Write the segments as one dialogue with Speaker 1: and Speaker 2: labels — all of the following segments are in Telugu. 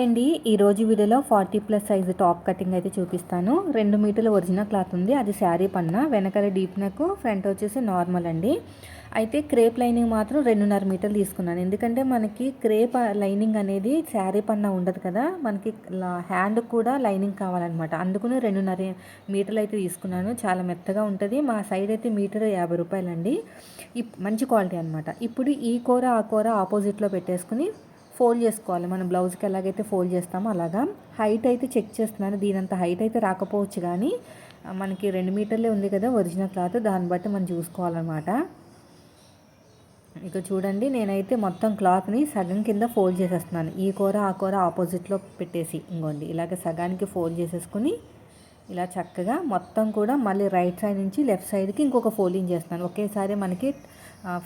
Speaker 1: అండి ఈరోజు వీడియోలో forty plus size top cutting అయితే చూపిస్తాను. రెండు మీటర్ల ఒరిజినల్ క్లాత్ ఉంది. అది శారీ పన్న. వెనకాల డీప్ నెక్ ఫ్రంట్ వచ్చేసి నార్మల్ అండి. అయితే క్రేప్ లైనింగ్ మాత్రం రెండున్నర మీటర్లు తీసుకున్నాను. ఎందుకంటే మనకి క్రేప్ లైనింగ్ అనేది శారీ పన్న ఉండదు కదా. మనకి హ్యాండ్ కూడా లైనింగ్ కావాలన్నమాట. అందుకని రెండున్నర మీటర్లు అయితే తీసుకున్నాను. చాలా మెత్తగా ఉంటుంది. మా సైడ్ అయితే మీటర్ యాభై రూపాయలండి. మంచి క్వాలిటీ అనమాట ఇప్పుడు ఈ కూర ఆ కూర ఆపోజిట్లో పెట్టేసుకుని ఫోల్డ్ చేసుకోవాలి. మనం బ్లౌజ్కి ఎలాగైతే ఫోల్డ్ చేస్తామో అలాగా. హైట్ అయితే చెక్ చేస్తున్నాను. దీనంత హైట్ అయితే రాకపోవచ్చు కానీ మనకి రెండు మీటర్లే ఉంది కదా ఒరిజినల్ క్లాత్ దాన్ని బట్టి మనం చూసుకోవాలన్నమాట. ఇక చూడండి నేనైతే మొత్తం క్లాత్ని సగం కింద ఫోల్డ్ చేసేస్తున్నాను. ఈ కూర ఆ కూర ఆపోజిట్లో పెట్టేసి ఇంకోండి ఇలాగ సగానికి ఫోల్డ్ చేసేసుకుని ఇలా చక్కగా మొత్తం కూడా మళ్ళీ రైట్ సైడ్ నుంచి లెఫ్ట్ సైడ్కి ఇంకొక ఫోల్డింగ్ చేస్తున్నాను. ఒకేసారి మనకి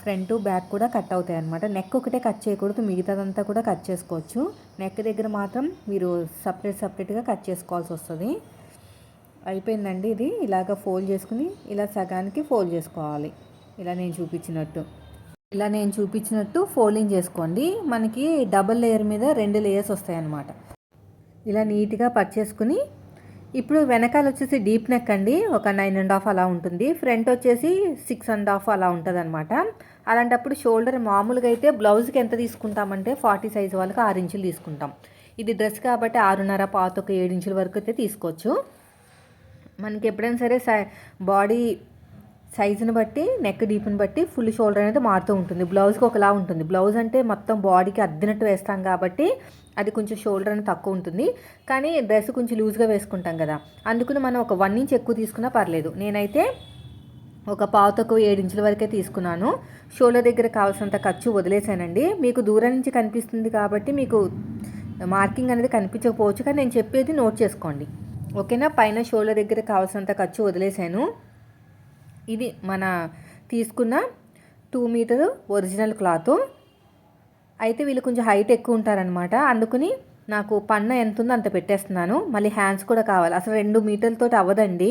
Speaker 1: ఫ్రంట్ బ్యాక్ కూడా కట్ అవుతాయి అనమాట నెక్ ఒకటే కట్ చేయకూడదు మిగతాదంతా కూడా కట్ చేసుకోవచ్చు. నెక్ దగ్గర మాత్రం మీరు సపరేట్ సపరేట్గా కట్ చేసుకోవాల్సి వస్తుంది. అయిపోయిందండి ఇది. ఇలాగ ఫోల్డ్ చేసుకుని ఇలా సగానికి ఫోల్డ్ చేసుకోవాలి. ఇలా నేను చూపించినట్టు. ఇలా నేను చూపించినట్టు ఫోల్డింగ్ చేసుకోండి. మనకి డబల్ లేయర్ మీద రెండు లేయర్స్ వస్తాయి అన్నమాట ఇలా నీట్గా పట్ చేసుకుని ఇప్పుడు వెనకాల వచ్చేసి డీప్ నెక్ అండి ఒక నైన్ అండ్ హాఫ్ అలా ఉంటుంది. ఫ్రంట్ వచ్చేసి సిక్స్ అండ్ హాఫ్ అలా ఉంటుంది అనమాట అలాంటప్పుడు షోల్డర్ మామూలుగా అయితే బ్లౌజ్కి ఎంత తీసుకుంటామంటే ఫార్టీ సైజ్ వాళ్ళకి ఆరు ఇంచులు తీసుకుంటాం. ఇది డ్రెస్ కాబట్టి ఆరున్నర పాత ఒక ఏడు ఇంచుల వరకు అయితే తీసుకోవచ్చు. మనకి ఎప్పుడైనా సరే బాడీ సైజుని బట్టి నెక్ డీప్ని బట్టి ఫుల్ షోల్డర్ అనేది మారుతూ ఉంటుంది. బ్లౌజ్కి ఒకలా ఉంటుంది. బ్లౌజ్ అంటే మొత్తం బాడీకి అద్దినట్టు వేస్తాం కాబట్టి అది కొంచెం షోల్డర్ అని తక్కువ ఉంటుంది. కానీ డ్రెస్ కొంచెం లూజ్గా వేసుకుంటాం కదా. అందుకని మనం ఒక వన్ ఇంచ్ ఎక్కువ తీసుకున్నా పర్లేదు. నేనైతే ఒక పావుతకు తక్కువ ఇంచుల వరకే తీసుకున్నాను. షోల్డర్ దగ్గర కావాల్సినంత ఖర్చు వదిలేశానండి. మీకు దూరం నుంచి కనిపిస్తుంది కాబట్టి మీకు మార్కింగ్ అనేది కనిపించకపోవచ్చు. కానీ నేను చెప్పేది నోట్ చేసుకోండి. ఓకేనా? పైన షోల్డర్ దగ్గర కావాల్సినంత ఖర్చు వదిలేసాను ఇది మన తీసుకున్న టూ మీటర్ ఒరిజినల్ క్లాత్ అయితే వీళ్ళు కొంచెం హైట్ ఎక్కువ ఉంటారనమాట అందుకని నాకు పన్న ఎంత ఉందో అంత పెట్టేస్తున్నాను. మళ్ళీ హ్యాండ్స్ కూడా కావాలి. అసలు రెండు మీటర్లతో అవ్వదండి.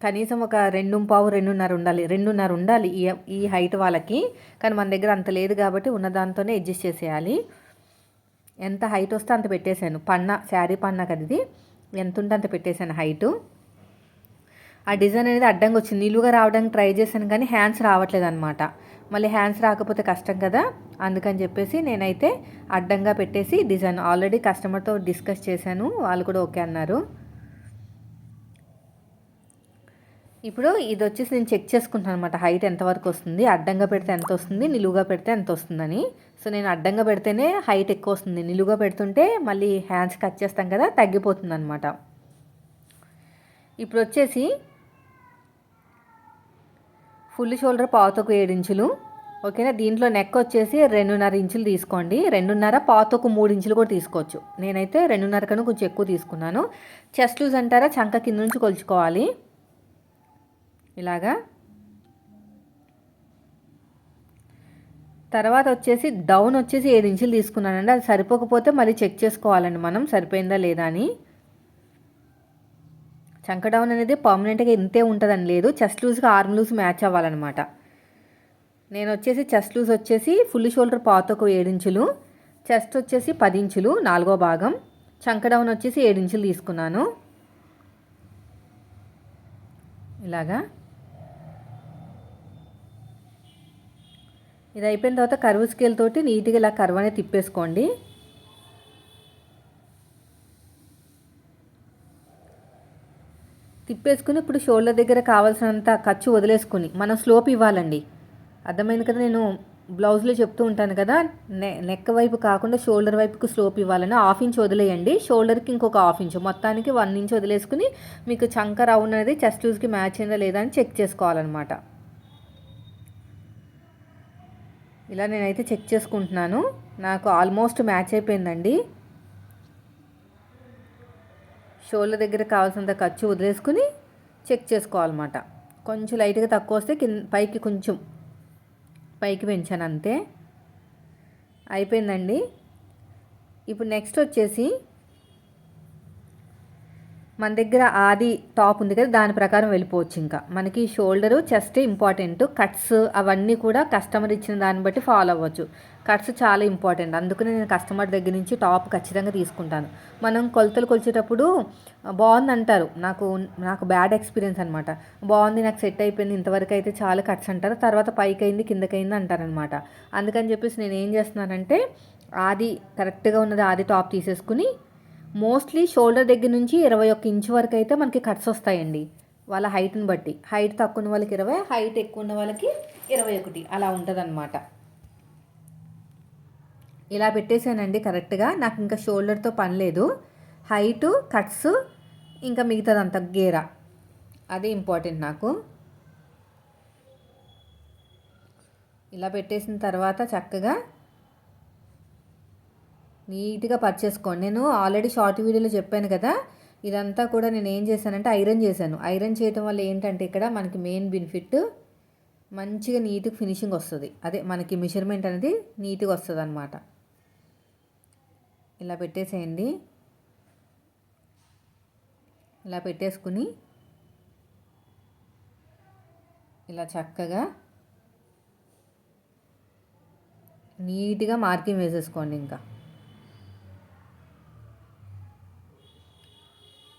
Speaker 1: కనీసం ఒక రెండు పావు రెండున్నర ఉండాలి. రెండున్నర ఉండాలి ఈ ఈ హైట్ వాళ్ళకి. కానీ మన దగ్గర అంత లేదు కాబట్టి ఉన్న దాంతోనే అడ్జస్ట్ చేసేయాలి. ఎంత హైట్ వస్తే అంత పెట్టేశాను. పన్న శారీ పన్న కదా ఇది. ఎంత ఉంటే అంత పెట్టేశాను హైటు. ఆ డిజైన్ అనేది అడ్డంగా వచ్చింది. నిలువుగా రావడానికి ట్రై చేశాను కానీ హ్యాండ్స్ రావట్లేదు అనమాట మళ్ళీ హ్యాండ్స్ రాకపోతే కష్టం కదా. అందుకని చెప్పేసి నేనైతే అడ్డంగా పెట్టేసి డిజైన్ ఆల్రెడీ కస్టమర్తో డిస్కస్ చేశాను. వాళ్ళు కూడా ఓకే అన్నారు. ఇప్పుడు ఇది వచ్చేసి నేను చెక్ చేసుకుంటాను అనమాట హైట్ ఎంతవరకు వస్తుంది? అడ్డంగా పెడితే ఎంత వస్తుంది? నిలువుగా పెడితే ఎంత వస్తుందని. సో నేను అడ్డంగా పెడితేనే హైట్ ఎక్కువ వస్తుంది. నిలువుగా పెడుతుంటే మళ్ళీ హ్యాండ్స్ కట్ చేస్తాం కదా తగ్గిపోతుంది అనమాట ఇప్పుడు వచ్చేసి ఫుల్ షోల్డర్ పాతకు ఏడు ఇంచులు. ఓకేనా? దీంట్లో నెక్ వచ్చేసి రెండున్నర ఇంచులు తీసుకోండి. రెండున్నర పాతకు మూడు ఇంచులు కూడా తీసుకోవచ్చు. నేనైతే రెండున్నర కన్నా కొంచెం ఎక్కువ తీసుకున్నాను. చెస్ట్ లూజ్ అంటారా? చంక కింద నుంచి కొలుచుకోవాలి. ఇలాగా. తర్వాత వచ్చేసి డౌన్ వచ్చేసి ఏడు ఇంచులు తీసుకున్నానండి. అది సరిపోకపోతే మళ్ళీ చెక్ చేసుకోవాలండి మనం. సరిపోయిందా లేదా అని. చంక డౌన్ అనేది పర్మనెంట్గా ఇంతే ఉంటుందని లేదు. చెస్ట్ లూజ్గా ఆర్మ్ లూజ్ మ్యాచ్ అవ్వాలన్నమాట. నేను వచ్చేసి చెస్ట్ లూజ్ వచ్చేసి ఫుల్ షోల్డర్ పాతకు ఏడించులు చెస్ట్ వచ్చేసి పది ఇంచులు నాలుగో భాగం. చంక డౌన్ వచ్చేసి ఏడించులు తీసుకున్నాను. ఇలాగా. ఇది అయిపోయిన తర్వాత కరువు స్కేల్ తోటి నీట్గా ఇలా కరువు అనేది తిప్పేసుకోండి. తిప్పేసుకుని ఇప్పుడు షోల్డర్ దగ్గర కావాల్సినంత ఖర్చు వదిలేసుకుని మనం స్లోప్ ఇవ్వాలండి. అర్థమైంది కదా నేను బ్లౌజ్లో చెప్తూ ఉంటాను కదా నె నెక్ వైపు కాకుండా షోల్డర్ వైపుకు స్లోప్ ఇవ్వాలని హాఫ్ ఇంచ్ వదిలేయండి. షోల్డర్కి ఇంకొక హాఫ్ ఇంచ్ మొత్తానికి వన్ ఇంచ్ వదిలేసుకుని మీకు చంక రౌండ్ అనేది చెస్ట్ లూజ్కి మ్యాచ్ అయిందా లేదా అని చెక్ చేసుకోవాలన్నమాట. ఇలా నేనైతే చెక్ చేసుకుంటున్నాను. నాకు ఆల్మోస్ట్ మ్యాచ్ అయిపోయిందండి. షోల్డర్ దగ్గర కావాల్సినంత ఖర్చు వదిలేసుకుని చెక్ చేసుకోవాలన్నమాట. కొంచెం లైట్గా తక్కువ వస్తే కింద పైకి కొంచెం పైకి పెంచాను అంతే. అయిపోయిందండి. ఇప్పుడు నెక్స్ట్ వచ్చేసి మన దగ్గర ఆది టాప్ ఉంది కదా దాని ప్రకారం వెళ్ళిపోవచ్చు ఇంకా. మనకి షోల్డరు చెస్ట్ ఇంపార్టెంట్ కట్స్ అవన్నీ కూడా కస్టమర్ ఇచ్చిన దాన్ని బట్టి ఫాలో అవ్వచ్చు. కట్స్ చాలా ఇంపార్టెంట్. అందుకనే నేను కస్టమర్ దగ్గర నుంచి టాప్ ఖచ్చితంగా తీసుకుంటాను. మనం కొలతలు కొలిచేటప్పుడు బాగుంది అంటారు. నాకు నాకు బ్యాడ్ ఎక్స్పీరియన్స్ అనమాట బాగుంది నాకు సెట్ అయిపోయింది ఇంతవరకు అయితే చాలా కట్స్ అంటారు. తర్వాత పైకి అయింది కిందకైంది అంటారనమాట అందుకని చెప్పేసి నేను ఏం చేస్తున్నానంటే ఆది కరెక్ట్గా ఉన్నది ఆది టాప్ తీసేసుకుని మోస్ట్లీ షోల్డర్ దగ్గర నుంచి ఇరవై ఒక్క ఇంచ్ వరకు అయితే మనకి కట్స్ వస్తాయండి. వాళ్ళ హైట్ని బట్టి. హైట్ తక్కువ ఉన్న వాళ్ళకి ఇరవై హైట్ ఎక్కువ ఉన్న వాళ్ళకి ఇరవై ఒకటి. అలా ఉంటుందన్నమాట. ఇలా పెట్టేశానండి కరెక్ట్గా నాకు ఇంకా షోల్డర్తో పని లేదు. హైటు కట్స్ ఇంకా మిగతాదంతా గేరా. అదే ఇంపార్టెంట్ నాకు. ఇలా పెట్టేసిన తర్వాత చక్కగా నీట్గా పర్చేసుకోండి నేను ఆల్రెడీ షార్ట్ వీడియోలో చెప్పాను కదా ఇదంతా కూడా నేను ఏం చేశానంటే ఐరన్ చేశాను. ఐరన్ చేయటం వల్ల ఏంటంటే ఇక్కడ మనకి మెయిన్ బెనిఫిట్ మంచిగా నీట్గా ఫినిషింగ్ వస్తుంది. అదే మనకి మెజర్మెంట్ అనేది నీట్గా వస్తుంది అనమాట ఇలా పెట్టేసేయండి. ఇలా పెట్టేసుకుని ఇలా చక్కగా నీట్గా మార్కింగ్ వేసేసుకోండి ఇంకా.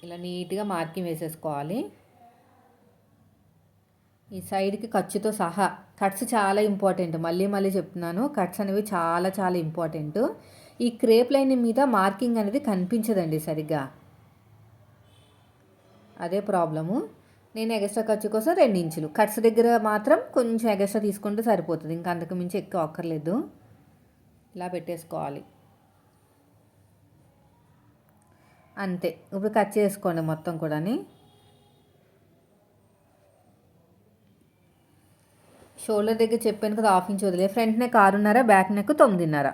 Speaker 1: ఇలా నీట్గా మార్కింగ్ వేసేసుకోవాలి. ఈ సైడ్కి ఖర్చుతో సహా కట్స్ చాలా ఇంపార్టెంట్. మళ్ళీ మళ్ళీ చెప్తున్నాను కట్స్ అనేవి చాలా చాలా ఇంపార్టెంట్. ఈ క్రేప్ లైన్ మీద మార్కింగ్ అనేది కనిపించదండి సరిగ్గా. అదే ప్రాబ్లము. నేను ఎగస్ట్రా ఖర్చు కోసం రెండు ఇంచులు. కట్స్ దగ్గర మాత్రం కొంచెం ఎగస్ట్రా తీసుకుంటే సరిపోతుంది. ఇంకా అంతకు మించి ఎక్కువ అక్కర్లేదు. ఇలా పెట్టేసుకోవాలి. అంతే. ఇప్పుడు కట్ చేసుకోండి మొత్తం కూడాని. షోల్డర్ దగ్గర చెప్పాను కదా హాఫ్ ఇంచ్ వదిలే. ఫ్రంట్ నెక్ ఆరున్నర బ్యాక్ నెక్ తొమ్మిదిన్నర.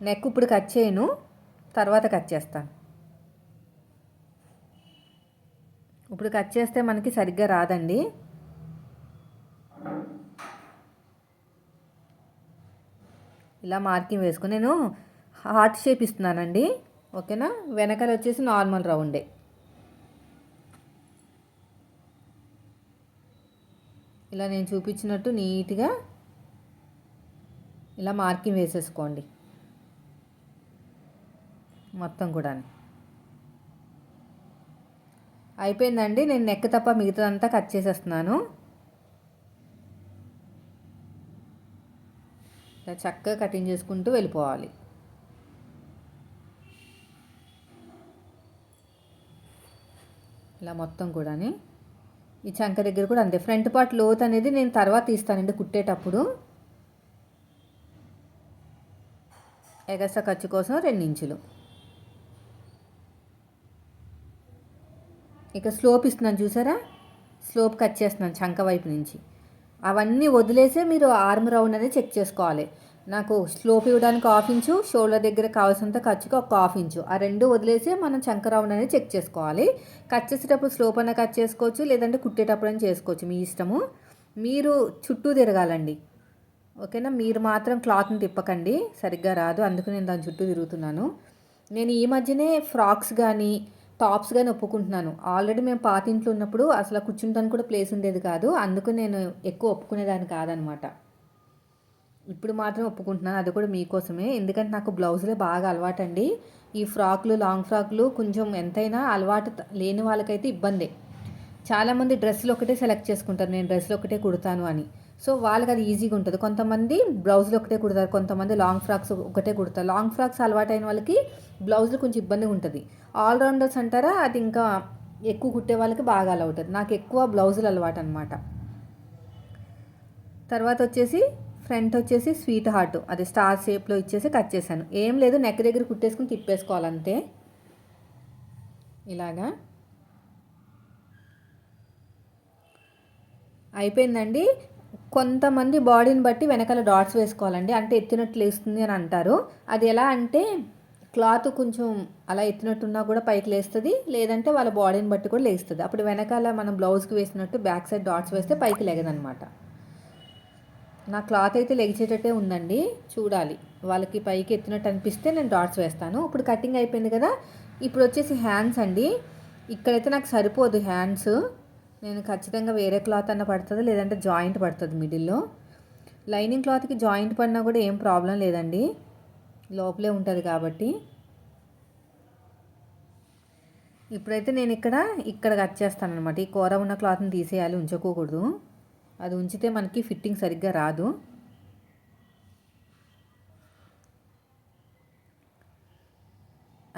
Speaker 1: నెక్ ఇప్పుడు కట్ చేయను తర్వాత కట్ చేస్తాను. ఇప్పుడు కట్ చేస్తే మనకి సరిగ్గా రాదండి. ఇలా మార్కింగ్ వేసుకుని నేను హార్ట్ షేప్ ఇస్తున్నానండి. ఓకేనా? వెనకాల వచ్చేసి నార్మల్ రౌండే. ఇలా నేను చూపించినట్టు నీట్గా ఇలా మార్కింగ్ వేసేసుకోండి. మొత్తం కూడా అయిపోయిందండి. నేను నెక్ తప్ప మిగతాదంతా కట్ చేసేస్తున్నాను. ఇలా చక్కగా కటింగ్ చేసుకుంటూ వెళ్ళిపోవాలి. ఇలా మొత్తం కూడాని. ఈ చంక దగ్గర కూడా అంతే. ఫ్రంట్ పార్ట్ లోత్ అనేది నేను తర్వాత తీస్తానండి కుట్టేటప్పుడు. ఎగస్ట్రా ఖర్చు కోసం రెండు ఇంచులు ఇక స్లోప్ ఇస్తున్నాను చూసారా? స్లోప్ కట్ చేస్తున్నాను చంక వైపు నుంచి. అవన్నీ వదిలేసే మీరు ఆర్మ్ రౌండ్ అనేది చెక్ చేసుకోవాలి. నాకు స్లోప్ ఇవ్వడానికి హాఫ్ ఇంచు షోల్డర్ దగ్గర కావాల్సినంత ఖర్చుకి ఒక హాఫ్ ఇంచు ఆ రెండు వదిలేసి మనం చంక రౌండ్ అనేది చెక్ చేసుకోవాలి. కట్ చేసేటప్పుడు స్లోప్ అన్న కట్ చేసుకోవచ్చు లేదంటే కుట్టేటప్పుడు అని చేసుకోవచ్చు. మీ ఇష్టము. మీరు చుట్టూ తిరగాలండి. ఓకేనా? మీరు మాత్రం క్లాత్ని తిప్పకండి. సరిగ్గా రాదు. అందుకు నేను దాని చుట్టూ తిరుగుతున్నాను. నేను ఈ మధ్యనే ఫ్రాక్స్ కానీ టాప్స్ కానీ ఒప్పుకుంటున్నాను. ఆల్రెడీ మేము పాత ఇంట్లో ఉన్నప్పుడు అసలు కూర్చుంటాను కూడా ప్లేస్ ఉండేది కాదు. అందుకు నేను ఎక్కువ ఒప్పుకునేదాన్ని కాదనమాట. ఇప్పుడు మాత్రం ఒప్పుకుంటున్నాను. అది కూడా మీకోసమే ఎందుకంటే నాకు బ్లౌజులే బాగా అలవాటండి. ఈ ఫ్రాక్లు లాంగ్ ఫ్రాక్లు కొంచెం ఎంతైనా అలవాటు లేని వాళ్ళకైతే ఇబ్బందే. చాలామంది డ్రెస్సులు ఒకటే సెలెక్ట్ చేసుకుంటారు. నేను డ్రెస్సులు ఒకటే కుడతాను అని. సో వాళ్ళకి అది ఈజీగా ఉంటుంది. కొంతమంది బ్లౌజులు ఒకటే కుడతారు. కొంతమంది లాంగ్ ఫ్రాక్స్ ఒకటే కుడతారు. లాంగ్ ఫ్రాక్స్ అలవాటైన వాళ్ళకి బ్లౌజులు కొంచెం ఇబ్బందిగా ఉంటుంది. ఆల్రౌండర్స్ అంటారా అది ఇంకా ఎక్కువ కుట్టే వాళ్ళకి బాగా అలవాటుంది. నాకు ఎక్కువ బ్లౌజులు అలవాటు అనమాట తర్వాత వచ్చేసి ఫ్రంట్ వచ్చేసి స్వీట్ హార్ట్. అది స్టార్ షేప్లో ఇచ్చేసి కట్ చేశాను. ఏం లేదు నెక్ దగ్గర కుట్టేసుకుని తిప్పేసుకోవాలంతే. ఇలాగా. అయిపోయిందండి. కొంతమంది బాడీని బట్టి వెనకాల డాట్స్ వేసుకోవాలండి. అంటే ఎత్తినట్లు వేస్తుంది అని అంటారు. అది ఎలా అంటే క్లాత్ కొంచెం అలా ఎత్తినట్టున్నా కూడా పైకి లేస్తుంది. లేదంటే వాళ్ళ బాడీని బట్టి కూడా లేస్తుంది. అప్పుడు వెనకాల మనం బ్లౌజ్కి వేసినట్టు బ్యాక్ సైడ్ డాట్స్ వేస్తే పైకి లేగదనమాట. నా క్లాత్ అయితే లెగిచేటట్టే ఉందండి. చూడాలి. వాళ్ళకి పైకి ఎత్తినట్టు అనిపిస్తే నేను డాట్స్ వేస్తాను. ఇప్పుడు కటింగ్ అయిపోయింది కదా ఇప్పుడు వచ్చేసి హ్యాండ్స్ అండి. ఇక్కడైతే నాకు సరిపోదు హ్యాండ్స్. నేను ఖచ్చితంగా వేరే క్లాత్ అన్న పడుతుంది లేదంటే జాయింట్ పడుతుంది మిడిల్లో. లైనింగ్ క్లాత్కి జాయింట్ పడినా కూడా ఏం ప్రాబ్లం లేదండి. లోపలే ఉంటుంది కాబట్టి. ఇప్పుడైతే నేను ఇక్కడ ఇక్కడ కట్ చేస్తాను అనమాట ఈ కూర ఉన్న క్లాత్ని తీసేయాలి ఉంచుకోకూడదు అది ఉంచితే మనకి ఫిట్టింగ్ సరిగ్గా రాదు.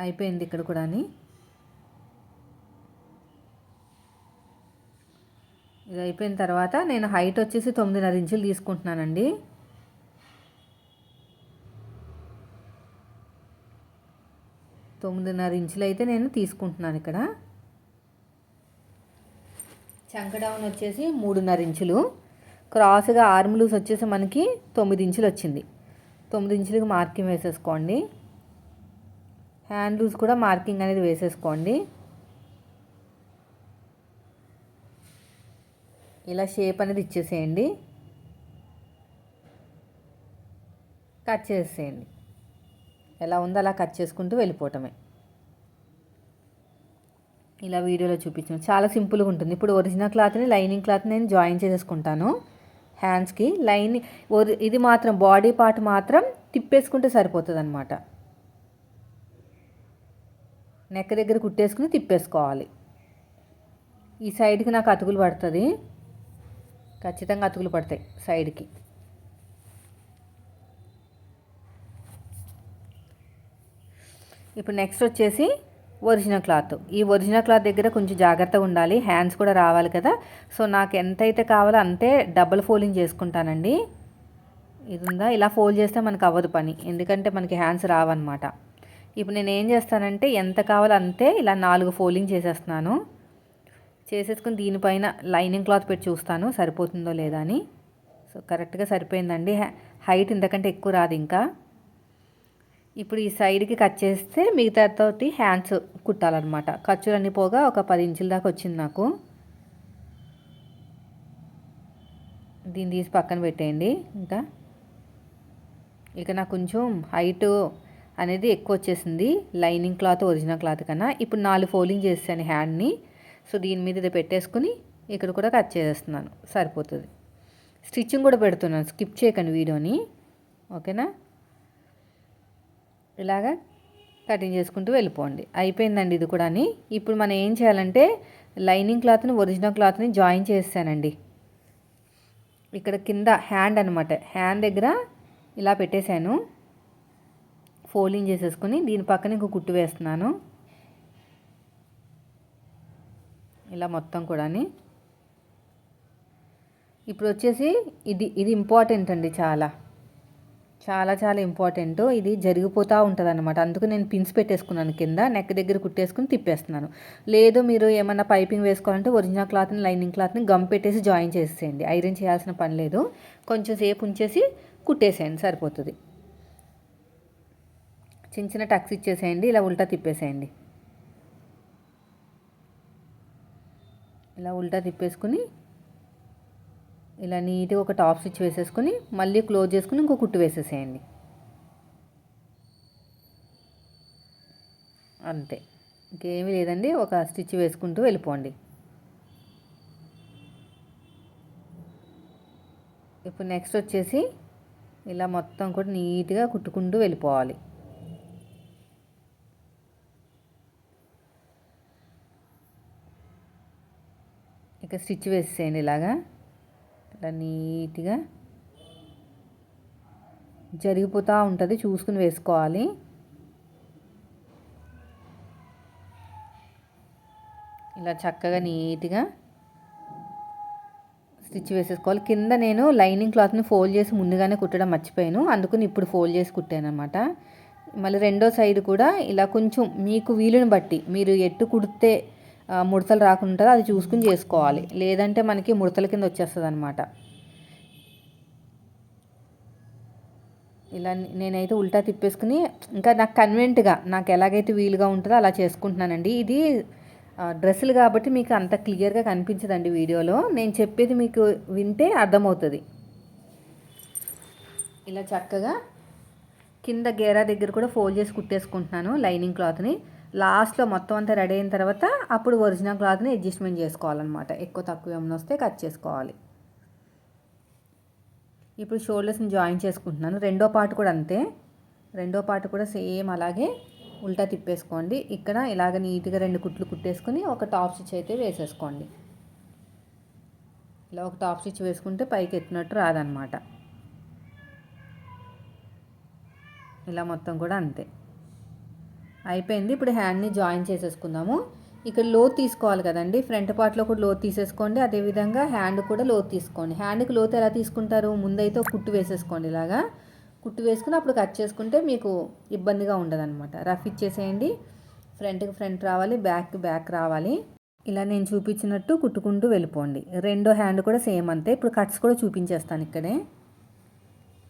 Speaker 1: అయిపోయింది ఇక్కడ కూడా ఇది అయిపోయిన తర్వాత నేను హైట్ వచ్చేసి తొమ్మిదిన్నర ఇంచులు తీసుకుంటున్నానండి. తొమ్మిదిన్నర ఇంచులు అయితే నేను తీసుకుంటున్నాను ఇక్కడ. చంక డౌన్ వచ్చేసి మూడున్నర ఇంచులు. క్రాస్గా ఆర్మ్ లూస్ వచ్చేసి మనకి తొమ్మిది ఇంచులు వచ్చింది. తొమ్మిది ఇంచులకి మార్కింగ్ వేసేసుకోండి. హ్యాండ్ లూస్ కూడా మార్కింగ్ అనేది వేసేసుకోండి. ఇలా షేప్ అనేది ఇచ్చేసేయండి. కట్ చేసేయండి ఎలా ఉందో అలా కట్ చేసుకుంటూ వెళ్ళిపోవటమే. ఇలా వీడియోలో చూపించాను. చాలా సింపుల్గా ఉంటుంది. ఇప్పుడు ఒరిజినల్ క్లాత్ని లైనింగ్ క్లాత్ నేను జాయిన్ చేసేసుకుంటాను. హ్యాండ్స్కి లైన్ ఇది మాత్రం బాడీ పార్ట్ మాత్రం తిప్పేసుకుంటే సరిపోతుంది అనమాట నెక్ దగ్గర కుట్టేసుకుని తిప్పేసుకోవాలి. ఈ సైడ్కి నాకు అతుకులు పడుతుంది. ఖచ్చితంగా అతుకులు పడతాయి సైడ్కి ఇప్పుడు నెక్స్ట్ వచ్చేసి ఒరిజినల్ క్లాత్. ఈ ఒరిజినల్ క్లాత్ దగ్గర కొంచెం జాగ్రత్తగా ఉండాలి. హ్యాండ్స్ కూడా రావాలి కదా. సో నాకు ఎంతైతే కావాలో అంతే డబల్ ఫోల్డింగ్ చేసుకుంటానండి. ఇది ఉందా ఇలా ఫోల్డ్ చేస్తే మనకు అవ్వదు పని. ఎందుకంటే మనకి హ్యాండ్స్ రావన్నమాట. ఇప్పుడు నేను ఏం చేస్తానంటే ఎంత కావాలో అంతే ఇలా నాలుగు ఫోల్డింగ్ చేసేస్తున్నాను. చేసేసుకుని దీనిపైన లైనింగ్ క్లాత్ పెట్టి చూస్తాను సరిపోతుందో లేదా అని. సో కరెక్ట్గా సరిపోయిందండి. హైట్ ఇంతకంటే ఎక్కువ రాదు ఇంకా. ఇప్పుడు ఈ సైడ్కి కట్ చేస్తే మిగతాతోటి హ్యాండ్స్ కుట్టాలన్నమాట. ఖర్చులన్నీ పోగా ఒక పది ఇంచుల దాకా వచ్చింది నాకు. దీన్ని తీసి పక్కన పెట్టేయండి. ఇంకా ఇక నాకు కొంచెం హైట్ అనేది ఎక్కువ వచ్చేసింది. లైనింగ్ క్లాత్ ఒరిజినల్ క్లాత్ కన్నా. ఇప్పుడు నాలుగు ఫోల్డింగ్ చేసాను హ్యాండ్ని. సో దీని మీద ఇది పెట్టేసుకుని ఇక్కడ కూడా కట్ చేసేస్తున్నాను. సరిపోతుంది. స్టిచ్చింగ్ కూడా పెడుతున్నాను. స్కిప్ చేయకండి వీడియోని. ఓకేనా? ఇలాగా కటింగ్ చేసుకుంటూ వెళ్ళిపోండి. అయిపోయిందండి ఇది కూడా ఇప్పుడు మనం ఏం చేయాలంటే లైనింగ్ క్లాత్ని ఒరిజినల్ క్లాత్ని జాయిన్ చేస్తానండి ఇక్కడ కింద హ్యాండ్ అనమాట హ్యాండ్ దగ్గర ఇలా పెట్టేశాను. ఫోల్డింగ్ చేసేసుకుని దీని పక్కన ఇంకో కుట్టు వేస్తున్నాను. ఇలా మొత్తం కూడా ఇప్పుడు వచ్చేసి ఇది ఇది ఇంపార్టెంట్ అండి చాలా. చాలా చాలా ఇంపార్టెంట్. ఇది జరిగిపోతూ ఉంటుంది అనమాట అందుకు నేను పిన్స్ పెట్టేసుకున్నాను కింద నెక్ దగ్గర కుట్టేసుకుని తిప్పేస్తున్నాను. లేదు మీరు ఏమైనా పైపింగ్ వేసుకోవాలంటే ఒరిజినల్ క్లాత్ని లైనింగ్ క్లాత్ని గమ్ పెట్టేసి జాయిన్ చేసేయండి ఐరన్ చేయాల్సిన పని లేదు. కొంచెం సేపు ఉంచేసి కుట్టేసేయండి సరిపోతుంది. చిన్న చిన్న టక్స్ ఇచ్చేసేయండి ఇలా ఉల్టా తిప్పేసేయండి. ఇలా ఉల్టా తిప్పేసుకుని ఇలా నీట్గా ఒక టాప్ స్టిచ్ వేసేసుకుని మళ్ళీ క్లోజ్ చేసుకుని ఇంకో కుట్టు వేసేసేయండి. అంతే. ఇంకేమీ లేదండి. ఒక స్టిచ్ వేసుకుంటూ వెళ్ళిపోండి. ఇప్పుడు నెక్స్ట్ వచ్చేసి ఇలా మొత్తం కూడా నీట్గా కుట్టుకుంటూ వెళ్ళిపోవాలి. ఇక స్టిచ్ వేసేయండి ఇలాగా. అట్లా నీట్గా జరిగిపోతూ ఉంటుంది చూసుకుని వేసుకోవాలి. ఇలా చక్కగా నీట్గా స్టిచ్ వేసేసుకోవాలి. కింద నేను లైనింగ్ క్లాత్ని ఫోల్డ్ చేసి ముందుగానే కుట్టడం మర్చిపోయాను. అందుకని ఇప్పుడు ఫోల్డ్ చేసి కుట్టాను అనమాట మళ్ళీ రెండో సైడ్ కూడా ఇలా కొంచెం మీకు వీలుని బట్టి మీరు ఎట్టు కుడితే ముడతలు రాకుండా అది చూసుకుని చేసుకోవాలి. లేదంటే మనకి ముడతల కింద వచ్చేస్తుంది అనమాట ఇలా నేనైతే ఉల్టా తిప్పేసుకుని ఇంకా నాకు కన్వెంట్గా నాకు ఎలాగైతే వీలుగా ఉంటుందో అలా చేసుకుంటున్నానండి. ఇది డ్రెస్సులు కాబట్టి మీకు అంత క్లియర్గా కనిపించదండి వీడియోలో. నేను చెప్పేది మీకు వింటే అర్థమవుతుంది. ఇలా చక్కగా కింద గేరా దగ్గర కూడా ఫోల్డ్ చేసి కుట్టేసుకుంటున్నాను లైనింగ్ క్లాత్ని. లాస్ట్లో మొత్తం అంతా రెడీ అయిన తర్వాత అప్పుడు ఒరిజినల్ క్లాత్ని అడ్జస్ట్మెంట్ చేసుకోవాలన్నమాట. ఎక్కువ తక్కువ ఏమైనా వస్తే కట్ చేసుకోవాలి. ఇప్పుడు షోల్డర్స్ని జాయిన్ చేసుకుంటున్నాను. రెండో పార్ట్ కూడా అంతే. రెండో పార్ట్ కూడా సేమ్ అలాగే ఉల్టా తిప్పేసుకోండి. ఇక్కడ ఇలాగ నీట్గా రెండు కుట్లు కుట్టేసుకొని ఒక టాప్ స్టిచ్ అయితే వేసేసుకోండి. ఇలా ఒక టాప్ స్టిచ్ వేసుకుంటే పైకి ఎత్తినట్టు రాదనమాట ఇలా మొత్తం కూడా అంతే. అయిపోయింది. ఇప్పుడు హ్యాండ్ని జాయిన్ చేసేసుకుందాము. ఇక్కడ లోత్ తీసుకోవాలి కదండి. ఫ్రంట్ పార్ట్లో కూడా లోత్ తీసేసుకోండి. అదేవిధంగా హ్యాండ్ కూడా లోత్ తీసుకోండి. హ్యాండ్కి లోత్ ఎలా తీసుకుంటారు? ముందైతే కుట్టు వేసేసుకోండి ఇలాగా. కుట్టు వేసుకుని అప్పుడు కట్ చేసుకుంటే మీకు ఇబ్బందిగా ఉండదన్నమాట. రఫ్ ఇచ్చేసేయండి. ఫ్రంట్కి ఫ్రంట్ రావాలి. బ్యాక్కి బ్యాక్ రావాలి. ఇలా నేను చూపించినట్టు కుట్టుకుంటూ వెళ్ళిపోండి. రెండో హ్యాండ్ కూడా సేమ్ అంతే. ఇప్పుడు కట్స్ కూడా చూపించేస్తాను ఇక్కడే.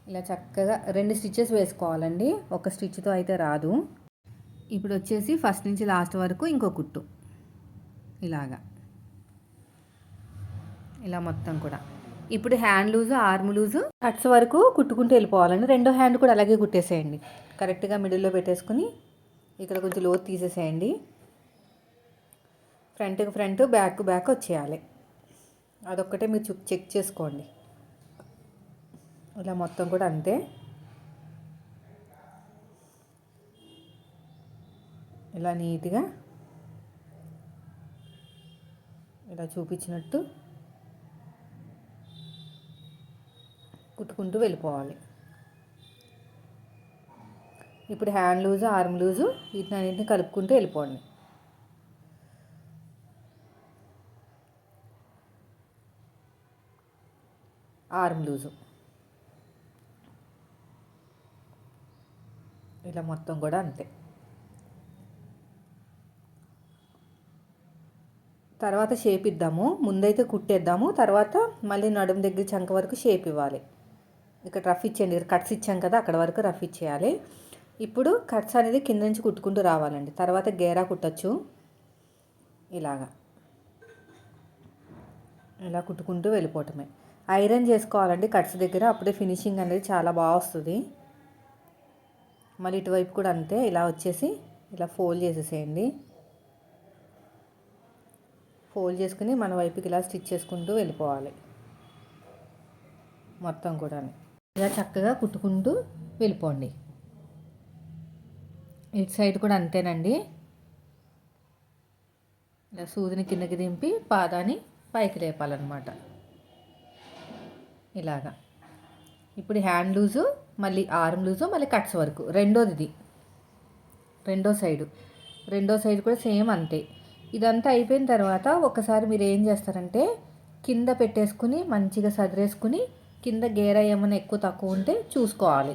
Speaker 1: ఇలా చక్కగా రెండు స్టిచ్చెస్ వేసుకోవాలండి. ఒక స్టిచ్తో అయితే రాదు. ఇప్పుడు వచ్చేసి ఫస్ట్ నుంచి లాస్ట్ వరకు ఇంకో కుట్టు. ఇలాగా. ఇలా మొత్తం కూడా. ఇప్పుడు hand loose arm loose cuts వరకు కుట్టుకుంటూ వెళ్ళిపోవాలండి. రెండో హ్యాండ్ కూడా అలాగే కుట్టేసేయండి. కరెక్ట్గా మిడిల్లో పెట్టేసుకుని ఇక్కడ కొంచెం లోతు తీసేసేయండి. ఫ్రంట్కి ఫ్రంట్ బ్యాక్ బ్యాక్ వచ్చేయాలి. అదొక్కటే మీరు చెక్ చేసుకోండి. ఇలా మొత్తం కూడా అంతే. ఇలా నీట్గా ఇలా చూపించినట్టు కుట్టుకుంటూ వెళ్ళిపోవాలి. ఇప్పుడు హ్యాండ్ లూజు ఆర్మ్ లూజు వీటిని కలుపుకుంటూ వెళ్ళిపోండి. Arm loose. ఇలా మొత్తం కూడా అంతే. తర్వాత షేప్ ఇద్దాము ముందైతే కుట్టేద్దాము తర్వాత మళ్ళీ నడుము దగ్గర చంక వరకు షేప్ ఇవ్వాలి. ఇక్కడ రఫ్ ఇచ్చేయండి కట్స్ ఇచ్చాం కదా అక్కడ వరకు రఫ్ ఇచ్చేయాలి. ఇప్పుడు కట్స్ అనేది కింద నుంచి కుట్టుకుంటూ రావాలండి. తర్వాత గేరా కుట్టచ్చు. ఇలాగా. ఇలా కుట్టుకుంటూ వెళ్ళిపోవటమే. ఐరన్ చేసుకోవాలండి కట్స్ దగ్గర అప్పుడే ఫినిషింగ్ అనేది చాలా బాగా వస్తుంది. మళ్ళీ ఇటువైపు కూడా అంతే ఇలా వచ్చేసి ఇలా ఫోల్డ్ చేసేసేయండి. ఫోల్డ్ చేసుకుని మన వైపుకి ఇలా స్టిచ్ చేసుకుంటూ వెళ్ళిపోవాలి. మొత్తం కూడా ఇలా చక్కగా కుట్టుకుంటూ వెళ్ళిపోండి. ఇటు సైడ్ కూడా అంతేనండి. ఇలా సూదిని కిందకి దింపి పాదాన్ని పైకి లేపాలన్నమాట. ఇలాగా. ఇప్పుడు హ్యాండ్ లూజు మళ్ళీ ఆర్మ్ లూజు మళ్ళీ కట్స్ వరకు. రెండోది ఇది రెండో సైడు. రెండో సైడ్ కూడా సేమ్ అంతే. ఇదంతా అయిపోయిన తర్వాత ఒకసారి మీరు ఏం చేస్తారంటే కింద పెట్టేసుకుని మంచిగా సదిరేసుకుని కింద గేర ఏమైనా ఎక్కువ తక్కువ ఉంటే చూసుకోవాలి.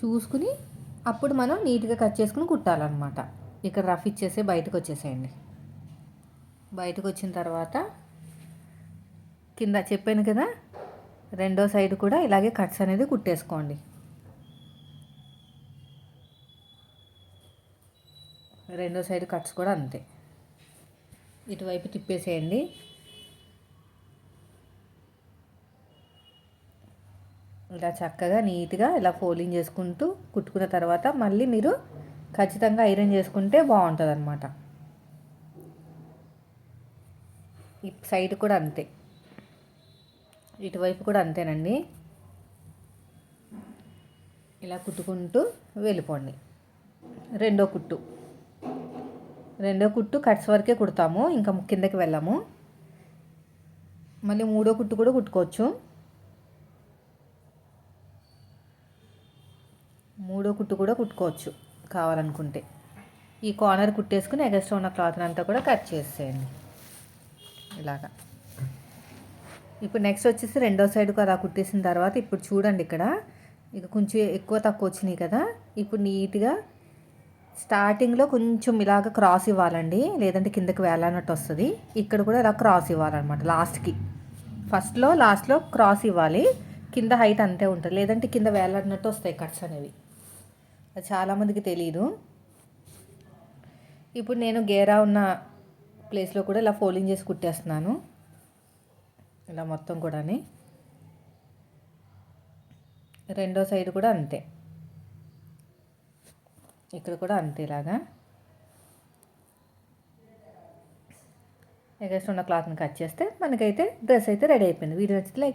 Speaker 1: చూసుకుని అప్పుడు మనం నీట్గా కట్ చేసుకుని కుట్టాలన్నమాట. ఇక్కడ రఫ్ ఇచ్చేసి బయటకు వచ్చేసేయండి. బయటకు వచ్చిన తర్వాత కింద చెప్పాను కదా రెండో సైడ్ కూడా ఇలాగే కట్స్ అనేది కుట్టేసుకోండి. రెండో సైడ్ కట్స్ కూడా అంతే. ఇటువైపు తిప్పేసేయండి. ఇలా చక్కగా నీట్గా ఇలా ఫోల్డింగ్ చేసుకుంటూ కుట్టుకున్న తర్వాత మళ్ళీ మీరు ఖచ్చితంగా ఐరన్ చేసుకుంటే బాగుంటుంది అనమాట ఈ సైడ్ కూడా అంతే. ఇటువైపు కూడా అంతేనండి. ఇలా కుట్టుకుంటూ వెళ్ళిపోండి. రెండో కుట్టు. రెండో కుట్టు కట్స్ వరకే కుడతాము ఇంకా కిందకి వెళ్ళాము. మళ్ళీ మూడో కుట్టు కూడా కుట్టుకోవచ్చు. మూడో కుట్టు కూడా కుట్టుకోవచ్చు కావాలనుకుంటే. ఈ కార్నర్ కుట్టేసుకుని ఎగస్ట్రా ఉన్న క్లాత్ అంతా కూడా కట్ చేసేయండి. ఇలాగా. ఇప్పుడు నెక్స్ట్ వచ్చేసి రెండో సైడ్కు అలా కుట్టేసిన తర్వాత ఇప్పుడు చూడండి ఇక్కడ. ఇక కొంచెం ఎక్కువ తక్కువ వచ్చినాయి కదా. ఇప్పుడు నీట్గా స్టార్టింగ్లో కొంచెం ఇలాగ క్రాస్ ఇవ్వాలండి. లేదంటే కిందకి వేలానట్టు వస్తుంది. ఇక్కడ కూడా ఇలా క్రాస్ ఇవ్వాలన్నమాట లాస్ట్కి. ఫస్ట్లో లాస్ట్లో క్రాస్ ఇవ్వాలి. కింద హైట్ అంతే ఉంటుంది. లేదంటే కింద వేలాడినట్టు వస్తాయి కట్స్ అనేవి. అది చాలామందికి తెలియదు ఇప్పుడు నేను గేరా ఉన్న ప్లేస్లో కూడా ఇలా ఫోల్డింగ్ చేసి కుట్టేస్తున్నాను. ఇలా మొత్తం కూడా రెండో సైడ్ కూడా అంతే. ఇక్కడ కూడా అంతేలాగా ఎగస్ట్ ఉన్న క్లాత్ని కట్ చేస్తే మనకైతే డ్రెస్ అయితే రెడీ అయిపోయింది. వీడియో నచ్చితే లైక్